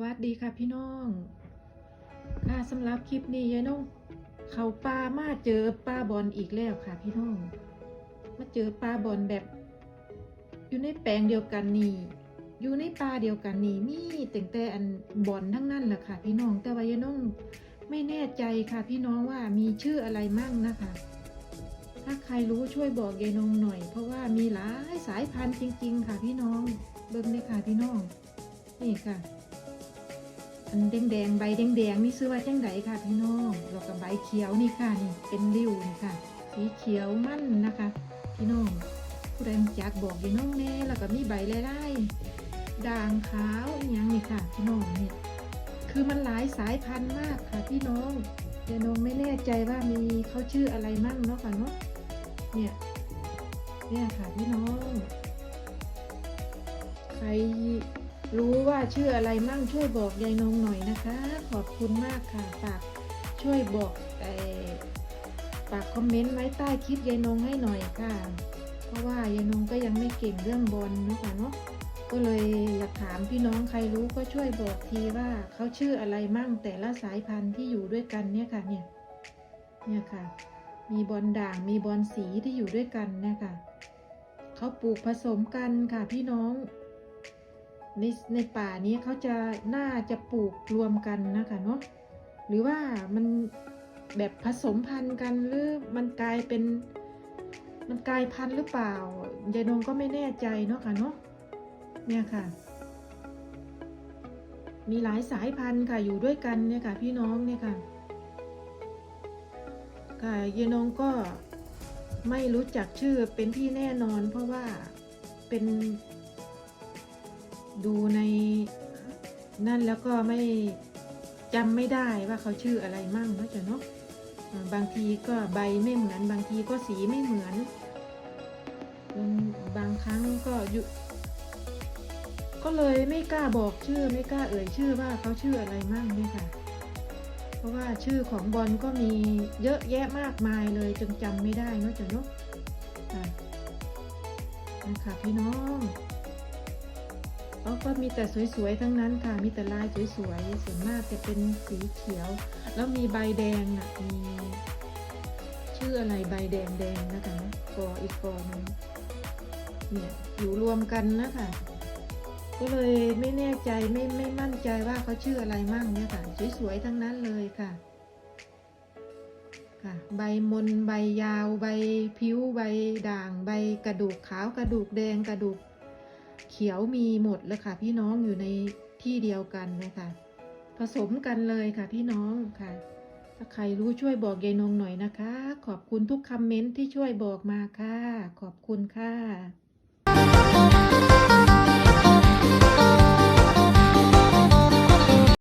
วัสดีค่ะพี่น้อง ค่ะสำหรับคลิปนี้ยายน้อง เขาปลามาเจอปลาบอลอีกแล้วค่ะพี่น้อง มาเจอปลาบอลแบบ อยู่ในแปลงเดียวกันนี่ อยู่ในปลาเดียวกันนี่มีแต่งแต่อันบอลทั้งนั้นแหละค่ะ พี่น้อง แต่ว่ายายน้องไม่แน่ใจค่ะ พี่น้องว่ามีชื่ออะไรมั่งนะคะ ถ้าใครรู้ช่วยบอกยายนงหน่อย เพราะว่ามีหลายสายพันธุ์จริง ๆ ค่ะพี่น้อง เบิ่งเลยค่ะพี่น้อง นี่ค่ะ อันแดงๆใบแดงๆนี่ซื้อว่าจังไดค่ะพี่น้องแล้วก็ใบเขียวนี่ค่ะนี่เป็นริ้วนี่ค่ะสีเขียวมั่นนะคะ พี่น้องผู้ใดรู้จักบอกยายน้องแน่แล้วก็มีใบไล่ๆด่างขาวอหยังนี่ค่ะพี่น้องเนี่ยคือมันหลายสายพันธุ์มากค่ะพี่น้องยายน้องไม่แน่ใจว่ามีเขาชื่ออะไรมั่งเนาะค่ะเนาะเนี่ยเนี่ยค่ะพี่น้องใคร รู้ว่าชื่ออะไรมั่งช่วยบอกยายนงหน่อยนะคะ ขอบคุณมากค่ะฝากช่วยบอกฝากคอมเมนต์ไว้ใต้คลิปยายนงให้หน่อยค่ะ เพราะว่ายายนงก็ยังไม่เก่งเรื่องบอลนะคะเนาะก็เลยอยากถามพี่น้องใครรู้ก็ช่วยบอกทีว่าเขาชื่ออะไรมั่งแต่ละสายพันธุ์ที่อยู่ด้วยกันเนี่ยค่ะเนี่ยเนี่ยค่ะ มีบอลด่างมีบอลสีที่อยู่ด้วยกันเนี่ยค่ะเขาปลูกผสมกันค่ะพี่น้อง ในในป่านี้เขาจะน่าจะปลูกรวมกันนะคะเนาะหรือว่ามันแบบผสมพันธุ์กันหรือมันกลายเป็น มันกลายพันธุ์หรือเปล่ายายนงก็ไม่แน่ใจเนาะค่ะเนาะเนี่ยค่ะ มีหลายสายพันธุ์ค่ะอยู่ด้วยกันเนี่ยค่ะพี่น้องเนี่ยค่ะค่ะเยนงก็ไม่รู้จักชื่อเป็นที่แน่นอนเพราะว่าเป็น ดูในนั่นแล้วก็ไม่จำไม่ได้ว่าเขาชื่ออะไรมั่งเนาะจ้ะเนาะบางทีก็ใบไม่เหมือน บางทีก็สีไม่เหมือน บางครั้งก็อยู่ก็เลยไม่กล้าบอกชื่อไม่กล้าเอ่ยชื่อว่าเขาชื่ออะไรมั่งเนี่ยค่ะ เพราะว่าชื่อของบอลก็มีเยอะแยะมากมายเลยจนจำไม่ได้เนะจ๊ะเนาะนะคะพี่น้อง เขาก็มีแต่สวยๆทั้งนั้นค่ะ มีแต่ลายสวยๆ ส่วนมากจะเป็นสีเขียว แล้วมีใบแดงน่ะ มีชื่ออะไรใบแดงแดงนะคะกออีกกอหนึงเนี่ยอยู่รวมกันนะคะก็เลยไม่แน่ใจไม่ไม่มั่นใจว่าเขาชื่ออะไรมั่งเนี่ยค่ะ สวยๆทั้งนั้นเลยค่ะ ค่ะ ใบมนใบยาว ใบผิวใบด่าง ใบกระดูกขาวกระดูกแดงกระดูก ขียวมีหมดเลยค่ะพี่น้องอยู่ในที่เดียวกันนะคะ ผสมกันเลยค่ะพี่น้องค่ะ ถ้าใครรู้ช่วยบอกยายนงหน่อยนะคะ ขอบคุณทุกคอมเมนต์ที่ช่วยบอกมาค่ะ ขอบคุณค่ะ